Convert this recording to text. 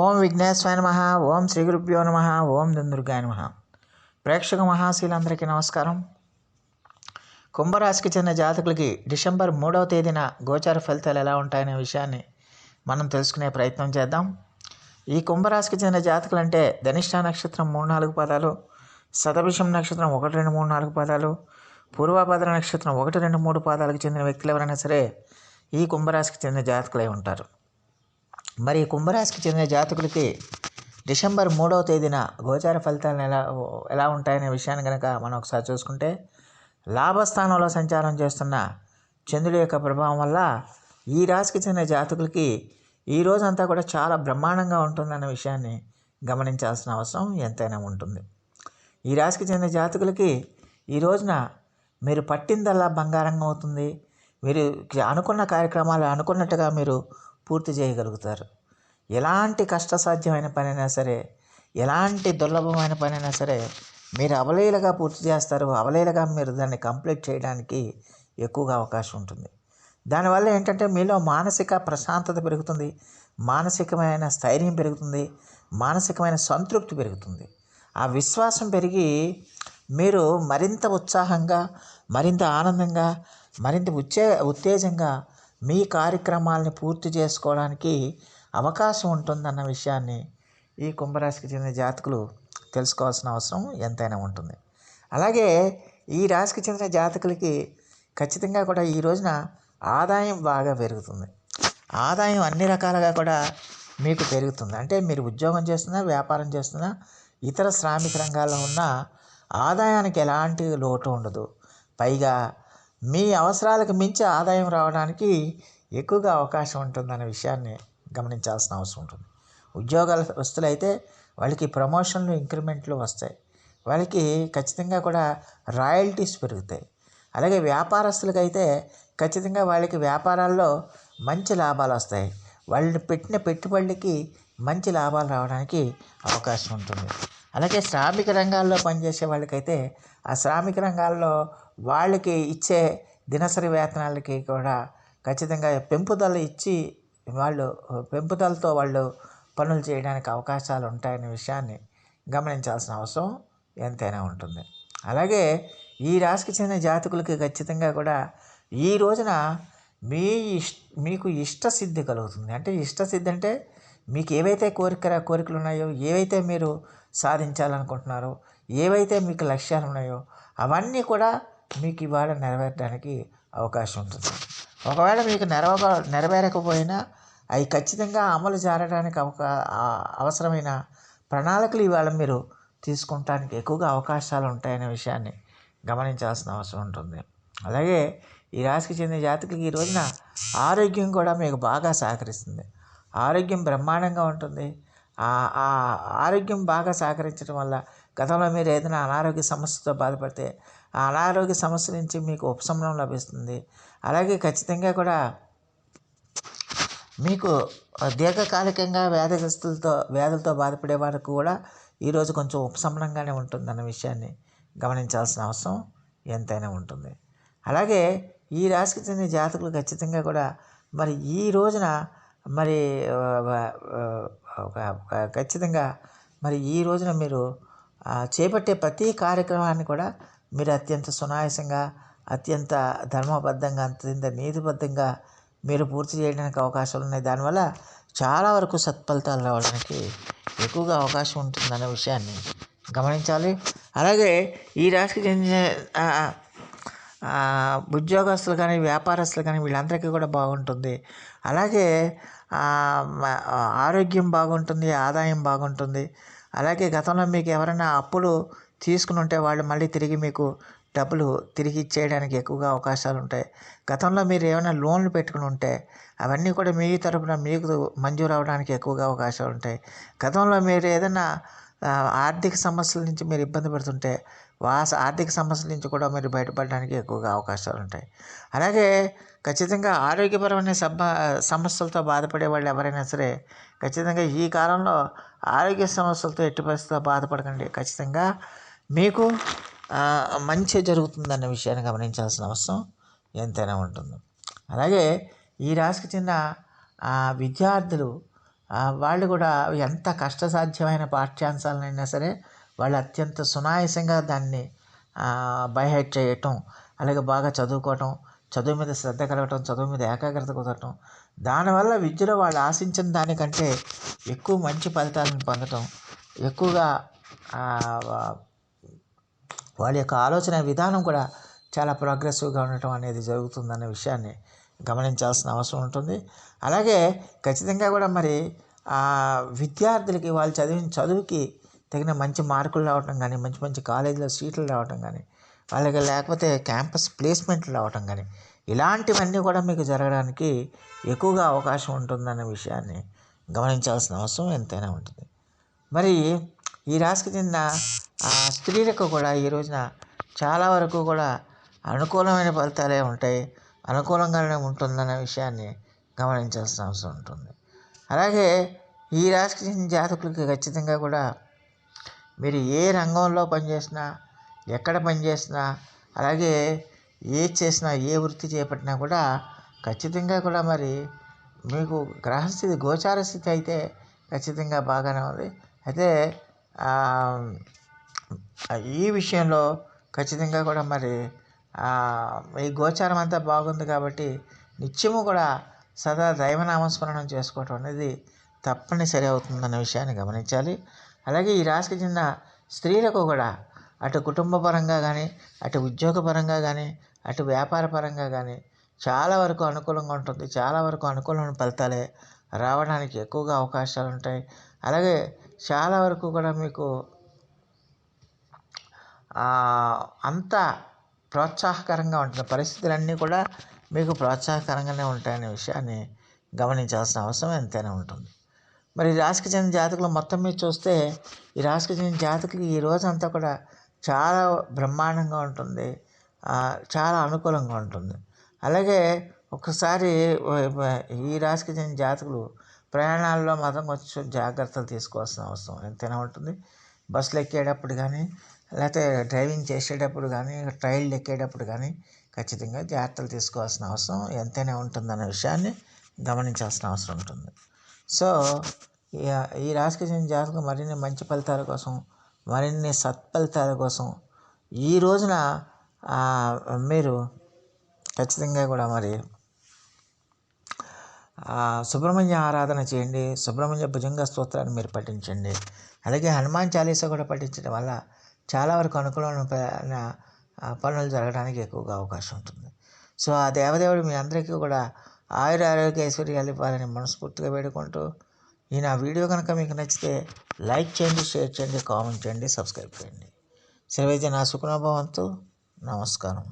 ఓం విఘ్నేశ్వర నమ ఓం శ్రీ గురుభ్యో నమ ఓం దుందుర్గాయ నమ. ప్రేక్షక మహాశీలందరికీ నమస్కారం. కుంభరాశికి చెందిన జాతకులకి డిసెంబర్ మూడవ తేదీన గోచార ఫలితాలు ఎలా ఉంటాయనే విషయాన్ని మనం తెలుసుకునే ప్రయత్నం చేద్దాం. ఈ కుంభరాశికి చెందిన జాతకులు అంటే ధనిష్ట నక్షత్రం మూడు నాలుగు పదాలు శతభిషం నక్షత్రం ఒకటి రెండు మూడు నాలుగు పదాలు పూర్వభద్ర నక్షత్రం ఒకటి రెండు మూడు పాదాలకు చెందిన వ్యక్తులు ఎవరైనా సరే ఈ కుంభరాశికి చెందిన జాతకులై ఉంటారు. మరి కుంభరాశికి చెందిన జాతకులకి డిసెంబర్ మూడవ తేదీన గోచార ఫలితాలు ఎలా ఎలా ఉంటాయనే విషయాన్ని కనుక మనం ఒకసారి చూసుకుంటే లాభస్థానంలో సంచారం చేస్తున్న చంద్రుడి యొక్క ప్రభావం వల్ల ఈ రాశికి చెందిన జాతకులకి ఈ రోజంతా కూడా చాలా బ్రహ్మాండంగా ఉంటుందన్న విషయాన్ని గమనించాల్సిన అవసరం ఎంతైనా ఉంటుంది. ఈ రాశికి చెందిన జాతకులకి ఈ రోజున మీరు పట్టిందల్లా బంగారంగా అవుతుంది. మీరు అనుకున్న కార్యక్రమాలు అనుకున్నట్టుగా మీరు పూర్తి చేయగలుగుతారు. ఎలాంటి కష్టసాధ్యమైన పనైనా సరే ఎలాంటి దుర్లభమైన పనైనా సరే మీరు అవలీలగా పూర్తి చేస్తారు. అవలీలగా మీరు దాన్ని కంప్లీట్ చేయడానికి ఎక్కువగా అవకాశం ఉంటుంది. దానివల్ల ఏంటంటే మీలో మానసిక ప్రశాంతత పెరుగుతుంది. మానసికమైన స్థైర్యం పెరుగుతుంది. మానసికమైన సంతృప్తి పెరుగుతుంది. ఆ విశ్వాసం పెరిగి మీరు మరింత ఉత్సాహంగా మరింత ఆనందంగా మరింత ఉచ్చే ఉత్తేజంగా మీ కార్యక్రమాలని పూర్తి చేసుకోవడానికి అవకాశం ఉంటుందన్న విషయాన్ని ఈ కుంభరాశికి చెందిన జాతకులు తెలుసుకోవాల్సిన అవసరం ఎంతైనా ఉంటుంది. అలాగే ఈ రాశికి చెందిన జాతకులకి ఖచ్చితంగా కూడా ఈ రోజున ఆదాయం బాగా పెరుగుతుంది. ఆదాయం అన్ని రకాలుగా కూడా మీకు పెరుగుతుంది. అంటే మీరు ఉద్యోగం చేస్తున్నా వ్యాపారం చేస్తున్నా ఇతర శ్రామిక రంగాల్లో ఉన్న ఆదాయానికి ఎలాంటి లోటు ఉండదు. పైగా మీ అవసరాలకు మించి ఆదాయం రావడానికి ఎక్కువగా అవకాశం ఉంటుందనే విషయాన్ని గమనించాల్సిన అవసరం ఉంటుంది. ఉద్యోగాల ఉద్యోగస్తులైతే వాళ్ళకి ప్రమోషన్లు ఇంక్రిమెంట్లు వస్తాయి. వాళ్ళకి ఖచ్చితంగా కూడా రాయల్టీస్ పెరుగుతాయి. అలాగే వ్యాపారస్తులకైతే ఖచ్చితంగా వాళ్ళకి వ్యాపారాల్లో మంచి లాభాలు వస్తాయి. వాళ్ళని పెట్టిన పెట్టుబడులకి మంచి లాభాలు రావడానికి అవకాశం ఉంటుంది. అలాగే శ్రామిక రంగాల్లో పనిచేసే వాళ్ళకైతే ఆ శ్రామిక రంగాల్లో వాళ్ళకి ఇచ్చే దినసరి వేతనాలకి కూడా ఖచ్చితంగా పెంపుదల ఇచ్చి వాళ్ళు పెంపుదలతో వాళ్ళు పనులు చేయడానికి అవకాశాలు ఉంటాయనే విషయాన్ని గమనించాల్సిన అవసరం ఎంతైనా ఉంటుంది. అలాగే ఈ రాశికి చెందిన జాతకులకి ఖచ్చితంగా కూడా ఈ రోజున మీ ఇష్ మీకు ఇష్టసిద్ధి కలుగుతుంది. అంటే ఇష్టసిద్ధి అంటే మీకు ఏవైతే కోరిక కోరికలు ఉన్నాయో ఏవైతే మీరు సాధించాలనుకుంటున్నారో ఏవైతే మీకు లక్ష్యాలు ఉన్నాయో అవన్నీ కూడా మీకు ఇవాళ నెరవేరడానికి అవకాశం ఉంటుంది. ఒకవేళ మీకు నెరవ నెరవేరకపోయినా అవి ఖచ్చితంగా అమలు జారడానికి అవకా అవసరమైన ప్రణాళికలు ఇవాళ మీరు తీసుకుంటానికి ఎక్కువగా అవకాశాలు ఉంటాయనే విషయాన్ని గమనించాల్సిన అవసరం ఉంటుంది. అలాగే ఈ రాశికి చెందిన జాతకులకి ఈ రోజున ఆరోగ్యం కూడా మీకు బాగా సహకరిస్తుంది. ఆరోగ్యం బ్రహ్మాండంగా ఉంటుంది. ఆ ఆరోగ్యం బాగా సహకరించడం వల్ల గతంలో మీరు ఏదైనా అనారోగ్య సమస్యతో బాధపడితే ఆ అనారోగ్య సమస్య నుంచి మీకు ఉపశమనం లభిస్తుంది. అలాగే ఖచ్చితంగా కూడా మీకు దీర్ఘకాలికంగా వ్యాధిగ్రస్తులతో వ్యాధులతో బాధపడే వారికి కూడా ఈరోజు కొంచెం ఉపశమనంగానే ఉంటుందన్న విషయాన్ని గమనించాల్సిన అవసరం ఎంతైనా ఉంటుంది. అలాగే ఈ రాశికి చెందిన జాతకులు ఖచ్చితంగా కూడా మరి ఈ రోజున మరి ఖచ్చితంగా మరి ఈ రోజున మీరు చేపట్టే ప్రతి కార్యక్రమాన్ని కూడా మీరు అత్యంత సునాయాసంగా అత్యంత ధర్మబద్ధంగా అత్యంత నీతిబద్ధంగా మీరు పూర్తి చేయడానికి అవకాశాలు ఉన్నాయి. దానివల్ల చాలా వరకు సత్ఫలితాలు రావడానికి ఎక్కువగా అవకాశం ఉంటుందనే విషయాన్ని గమనించాలి. అలాగే ఈ రాశికి చెందిన ఉద్యోగస్తులు కానీ వ్యాపారస్తులు కానీ వీళ్ళందరికీ కూడా బాగుంటుంది. అలాగే ఆరోగ్యం బాగుంటుంది ఆదాయం బాగుంటుంది. అలాగే గతంలో మీకు ఎవరైనా అప్పులు తీసుకుని ఉంటే వాళ్ళు మళ్ళీ తిరిగి మీకు డబ్బులు తిరిగి ఇచ్చేయడానికి ఎక్కువగా అవకాశాలు ఉంటాయి. గతంలో మీరు ఏమైనా లోన్లు పెట్టుకుని ఉంటే అవన్నీ కూడా మీ తరపున మీకు మంజూరు అవడానికి ఎక్కువగా అవకాశాలు ఉంటాయి. గతంలో మీరు ఏదైనా ఆర్థిక సమస్యల నుంచి మీరు ఇబ్బంది పడుతుంటే వాస ఆర్థిక సమస్యల నుంచి కూడా మీరు బయటపడడానికి ఎక్కువగా అవకాశాలు ఉంటాయి. అలాగే ఖచ్చితంగా ఆరోగ్యపరమైన సబ్బ సమస్యలతో బాధపడే వాళ్ళు ఎవరైనా సరే ఖచ్చితంగా ఈ కాలంలో ఆరోగ్య సమస్యలతో ఎట్టి పరిస్థితిలో బాధపడకండి. ఖచ్చితంగా మీకు మంచి జరుగుతుందన్న విషయాన్ని గమనించాల్సిన అవసరం ఎంతైనా ఉంటుంది. అలాగే ఈ రాశికి చెందిన విద్యార్థులు వాళ్ళు కూడా ఎంత కష్టసాధ్యమైన పాఠ్యాంశాలనైనా సరే వాళ్ళు అత్యంత సునాయాసంగా దాన్ని బైహెడ్ చేయటం అలాగే బాగా చదువుకోవటం చదువు మీద శ్రద్ధ కలగటం చదువు మీద ఏకాగ్రత కుదరటం దానివల్ల విద్యలో వాళ్ళు ఆశించిన దానికంటే ఎక్కువ మంచి ఫలితాలను పొందటం ఎక్కువగా వాళ్ళ యొక్క ఆలోచన విధానం కూడా చాలా ప్రోగ్రెసివ్గా ఉండటం అనేది జరుగుతుందన్న విషయాన్ని గమనించాల్సిన అవసరం ఉంటుంది. అలాగే ఖచ్చితంగా కూడా మరి విద్యార్థులకి వాళ్ళు చదివిన చదువుకి తగిన మంచి మార్కులు రావటం కానీ మంచి మంచి కాలేజీలో సీట్లు రావటం కానీ వాళ్ళకి లేకపోతే క్యాంపస్ ప్లేస్మెంట్లు రావటం కానీ ఇలాంటివన్నీ కూడా మీకు జరగడానికి ఎక్కువగా అవకాశం ఉంటుందన్న విషయాన్ని గమనించాల్సిన అవసరం ఎంతైనా ఉంటుంది. మరి ఈ రాశికి చెందిన స్త్రీలకు కూడా ఈ రోజున చాలా వరకు కూడా అనుకూలమైన ఫలితాలే ఉంటాయి. అనుకూలంగానే ఉంటుందన్న విషయాన్ని గమనించాల్సిన అవసరం ఉంటుంది. అలాగే ఈ రాశి జాతకులకి ఖచ్చితంగా కూడా మీరు ఏ రంగంలో పనిచేసినా ఎక్కడ పనిచేసినా అలాగే ఏ చేసినా ఏ వృత్తి చేపట్టినా కూడా ఖచ్చితంగా కూడా మరి మీకు గ్రహస్థితి గోచార స్థితి అయితే ఖచ్చితంగా బాగానే ఉంది. అయితే ఈ విషయంలో ఖచ్చితంగా కూడా మరి ఈ గోచారం అంతా బాగుంది కాబట్టి నిత్యము కూడా సదా దైవనామస్మరణం చేసుకోవటం అనేది తప్పనిసరి అవుతుందన్న విషయాన్ని గమనించాలి. అలాగే ఈ రాశికి చెందిన స్త్రీలకు కూడా అటు కుటుంబపరంగా కానీ అటు ఉద్యోగపరంగా కానీ అటు వ్యాపార పరంగా కానీ చాలా వరకు అనుకూలంగా ఉంటుంది. చాలా వరకు అనుకూలమైన ఫలితాలే రావడానికి ఎక్కువగా అవకాశాలు ఉంటాయి. అలాగే చాలా వరకు కూడా మీకు అంతా ప్రోత్సాహకరంగా ఉంటుంది పరిస్థితులన్నీ కూడా మీకు ప్రోత్సాహకరంగానే ఉంటాయనే విషయాన్ని గమనించాల్సిన అవసరం ఎంతైనా ఉంటుంది. మరి ఈ రాశికి చెందిన జాతకులు మొత్తం మీద చూస్తే ఈ రాశికి చెందిన జాతకులు ఈ రోజంతా కూడా చాలా బ్రహ్మాండంగా ఉంటుంది. చాలా అనుకూలంగా ఉంటుంది. అలాగే ఒకసారి ఈ రాశికి చెందిన జాతకులు ప్రయాణాల్లో మాత్రం కొంచెం జాగ్రత్తలు తీసుకోవాల్సిన అవసరం ఎంతైనా ఉంటుంది. బస్సులు ఎక్కేటప్పుడు కానీ లేకపోతే డ్రైవింగ్ చేసేటప్పుడు కానీ ట్రైల్ ఎక్కేటప్పుడు కానీ ఖచ్చితంగా జాగ్రత్తలు తీసుకోవాల్సిన అవసరం ఎంతైనా ఉంటుందన్న విషయాన్ని గమనించాల్సిన అవసరం ఉంటుంది. సో ఈ- ఈ రాశికి చెందిన జాతకం మరిన్ని మంచి ఫలితాల కోసం మరిన్ని సత్ఫలితాల కోసం ఈ రోజున మీరు ఖచ్చితంగా కూడా మరి సుబ్రహ్మణ్య ఆరాధన చేయండి సుబ్రహ్మణ్య భుజంగ స్తోత్రాన్ని మీరు పఠించండి. అలాగే హనుమాన్ చాలీసా కూడా పఠించడం వల్ల చాలా వరకు అనుకూలమైన పనులు జరగడానికి ఎక్కువగా అవకాశం ఉంటుంది. సో ఆ దేవదేవుడు మీ అందరికీ కూడా ఆయుర ఆరోగ్య ఐశ్వర్యాలు ఇవ్వాలని మనస్ఫూర్తిగా వేడుకుంటూ ఈ నా వీడియో కనుక మీకు నచ్చితే లైక్ చేయండి షేర్ చేయండి కామెంట్ చేయండి సబ్స్క్రైబ్ చేయండి. సర్వేజన సుఖనోభవంతు నమస్కారం.